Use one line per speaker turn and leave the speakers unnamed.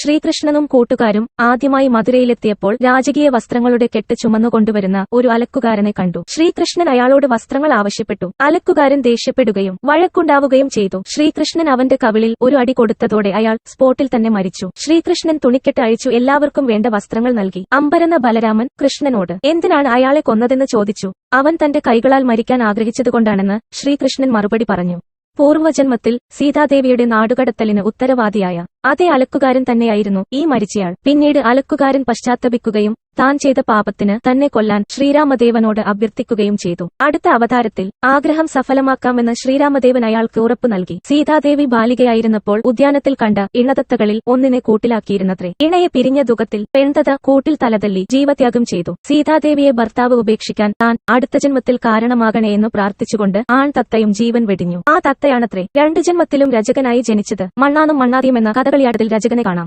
ശ്രീകൃഷ്ണനും കൂട്ടുകാരും ആദ്യമായി മധുരയിലെത്തിയപ്പോൾ രാജകീയ വസ്ത്രങ്ങളുടെ കെട്ട് ചുമന്നുകൊണ്ടുവരുന്ന ഒരു അലക്കുകാരനെ കണ്ടു. ശ്രീകൃഷ്ണൻ അയാളോട് വസ്ത്രങ്ങൾ ആവശ്യപ്പെട്ടു. അലക്കുകാരൻ ദേഷ്യപ്പെടുകയും വഴക്കുണ്ടാവുകയും ചെയ്തു. ശ്രീകൃഷ്ണൻ അവന്റെ കവിളിൽ ഒരു അടി കൊടുത്തതോടെ അയാൾ സ്പോട്ടിൽ തന്നെ മരിച്ചു. ശ്രീകൃഷ്ണൻ തുണിക്കെട്ട് അഴിച്ചു എല്ലാവർക്കും വേണ്ട വസ്ത്രങ്ങൾ നൽകി. അമ്പരന്ന ബലരാമൻ കൃഷ്ണനോട് എന്തിനാണ് അയാളെ കൊന്നതെന്ന് ചോദിച്ചു? അവൻ തന്റെ കൈകളാൽ മരിക്കാൻ ആഗ്രഹിച്ചതുകൊണ്ടാണെന്ന് ശ്രീകൃഷ്ണൻ മറുപടി പറഞ്ഞു. പൂർവജന്മത്തിൽ സീതാദേവിയുടെ നാടുകടത്തലിന് ഉത്തരവാദിയായ അതേ അലക്കുകാരൻ തന്നെയായിരുന്നു ഈ മരിച്ചയാൾ. പിന്നീട് അലക്കുകാരൻ പശ്ചാത്തപിക്കുകയും താൻ ചെയ്ത പാപത്തിന് തന്നെ കൊല്ലാൻ ശ്രീരാമദേവനോട് അഭ്യർത്ഥിക്കുകയും ചെയ്തു. അടുത്ത അവതാരത്തിൽ ആഗ്രഹം സഫലമാക്കാമെന്ന് ശ്രീരാമദേവൻ അയാൾക്ക് ഉറപ്പു നൽകി. സീതാദേവി ബാലികയായിരുന്നപ്പോൾ ഉദ്യാനത്തിൽ കണ്ട ഇണതത്തകളിൽ ഒന്നിനെ കൂട്ടിലാക്കിയിരുന്നത്രേ. ഇണയെ പിരിഞ്ഞ ദുഃഖത്തിൽ പെൺതത കൂട്ടിൽ തലതല്ലി ജീവത്യാഗം ചെയ്തു. സീതാദേവിയെ ഭർത്താവ് ഉപേക്ഷിക്കാൻ താൻ അടുത്ത ജന്മത്തിൽ കാരണമാകണേ എന്ന് പ്രാർത്ഥിച്ചുകൊണ്ട് ആൺ തത്തയും ജീവൻ വെടിഞ്ഞു. ആ തത്തയാണത്രേ. രണ്ടു ജന്മത്തിലും രജകനായി ജനിച്ചത്. മണ്ണാനും മണ്ണാതിയും എന്ന രചകനെ കാണാം.